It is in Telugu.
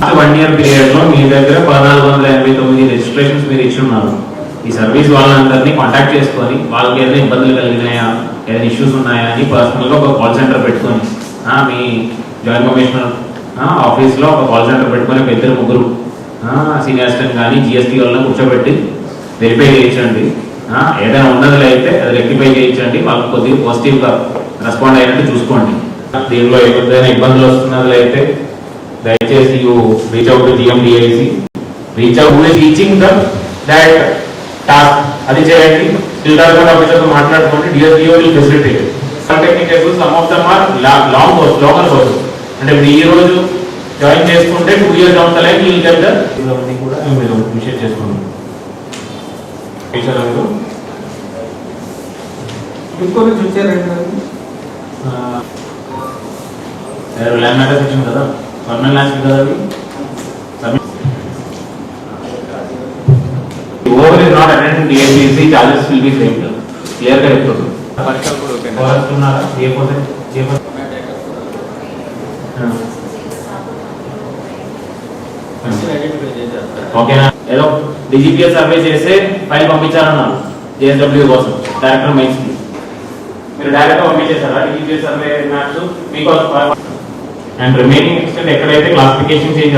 వన్ ఇయర్ పీరియడ్లో మీ దగ్గర పద్నాలుగు వందల ఎనభై తొమ్మిది రిజిస్ట్రేషన్స్ మీరు ఇచ్చి ఉన్నారు. ఈ సర్వీస్ వాళ్ళందరినీ కాంటాక్ట్ చేసుకొని వాళ్ళకి ఏదైనా ఇబ్బందులు కలిగినాయా? ఏదైనా ఇష్యూస్ ఉన్నాయా అని పర్సనల్గా ఒక కాల్ సెంటర్ పెట్టుకొని మీ జాయింట్ కమిషనర్ ఆఫీస్లో ఒక కాల్ సెంటర్ పెట్టుకొని ఒక ఇద్దరు ముగ్గురు సీనియర్ అసిస్టెంట్ కానీ జిఎస్టీ వాళ్ళని కూర్చోబెట్టి వెరిఫై చేయించండి. ఏదైనా ఉన్నదిలో అయితే అది రెక్టిఫై చేయించండి. వాళ్ళకి కొద్దిగా పాజిటివ్గా రెస్పాండ్ అయినట్టు చూసుకోండి. దీనిలో ఏదైనా ఇబ్బందులు వస్తున్నదిలో అయితే దయచేసి you reach out to GMDIC reach out teaching the that task అది చేయండి. డిపార్ట్మెంట్ ఆఫీసర్తో మాట్లాడుకోండి. DSDO will facilitate technical some of them are long course longer course అంటే ఇప్పుడు ఈ రోజు జాయిన్ చేసుకుంటే two years down the line will get the కూడా మీరు ఇనిషియేట్ చేసుకోండి టీచర్ మీరు ఇంకో నుంచి వచ్చారండి ల్యాండ్ మ్యాటర్ సెక్షన్ కదా? ల్యాండ్స్ కదా over is not attend DSC charges will be same క్లియర్గా చెప్తుంది ఓకేనా ఏదో డిజిపిఎస్ సర్వే చేసి ఫైల్ పంపించాలన్నారు జేఎస్డబ్ల్యూ కోసం డైరెక్టర్ మైన్స్ మీరు డైరెక్ట్ పంపించేశారా? డిజిపిఎస్ సర్వే మ్యాప్స్ మీకు అండ్ రిమైనింగ్ ఎక్స్టెంట్ ఎక్కడైతే క్లాసిఫికేషన్ చేంజ్